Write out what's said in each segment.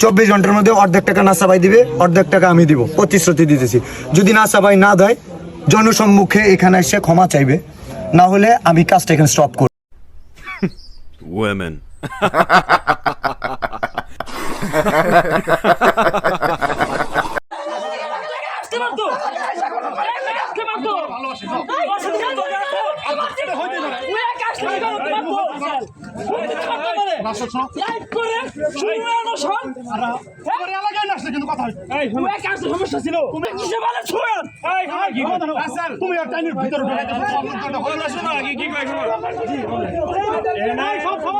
চব্বিশ ঘণ্টার মধ্যে অর্ধেক টাকা না সাবাই দিবে অর্ধেক টাকা আমি দিব। প্রতিশ্রুতি দিতেছি। যদি না সাবাই না দেয় জনসম্মুখে এখানে এসে ক্ষমা চাইবে। না হলে আমি কাজটা এখানে স্টপ করব। Women. আসতে পারতো আসতে পারতো ওই এক আসলে কি করতে পারতো লাইভ করে শুরু হলো সব ওই এক আসলে সমস্যা ছিল কিসে বলে ছুঁয়েন তুমি আর টাইমের ভিতরে ঢুকে আমরা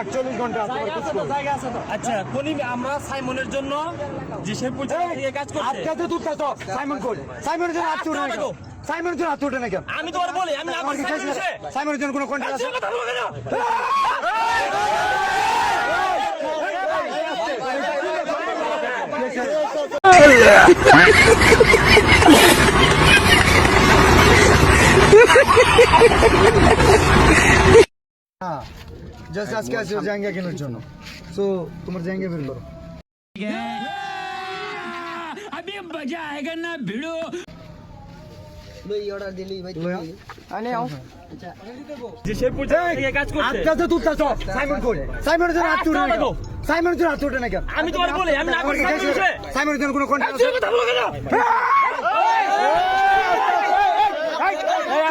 আটচল্লিশ ঘণ্টা। আচ্ছা কোনি আমরা সাইমনের জন্য যে সে এই কাজ করছে আজকে তো সাইমন কোড সাইমনের জন্য না কেন সাইমনের জন্য হাত উঠে না কেন আমি তোমার বলি আমি আমার সাইমনের জন্য কোনো কন্ট্যাক্ট আছে জাস্ট আজকে আছে জাঙ্গা কেনার জন্য। সো তোমার জাঙ্গা বের করো। যে সে পর্যন্ত এই কাজ করছে। আজকে তো তুলতে তো সাইমন কোড সাইমনের জন্য হাত উঠে না সাইমনের জন্য হাত উঠে না আমি তোমার বলি আমি না আমার কি শেষ সাইমন সাইমনের জন্য কোনো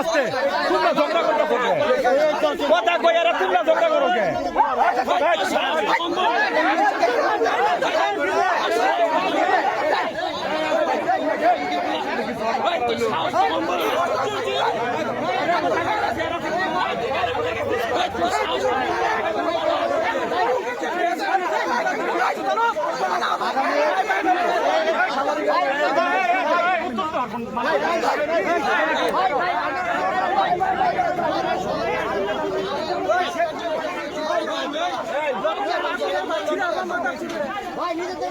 কন্ট্যাক্ট আছে কথা কই আর তোমরা ঝগড়া করো কে ভাই নিজেদের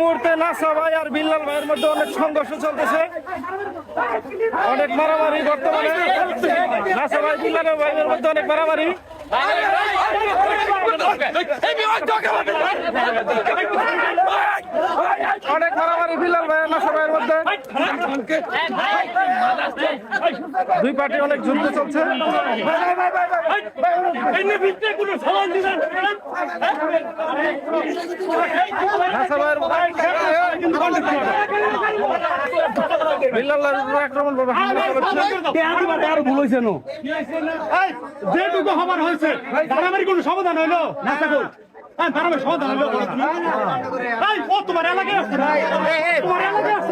মুহূর্তে নাসা ভাই আর বিল্লাল ভাইয়ের মধ্যে অনেক সংঘর্ষ চলতেছে। অনেক মারামারি বর্তমানে। নাসা ভাই বিল্লাল ভাইয়ের মধ্যে অনেক মারামারি। অনেক মারামারি বিল্লাল ভাই আর নাসা ভাইয়ের মধ্যে? দুই পার্টি অনেক যুদ্ধ চলছে। ভাইয়ের বিল্লাল আক্রমণ করবে হামলা ভুল হইছে যেটুকু হবার হয়েছে মারামারি কোনো সমাধান হইল না থাকো এই মারাবে সমাধান ও তোমার এলাকায় তোমার এলাকায় আসছে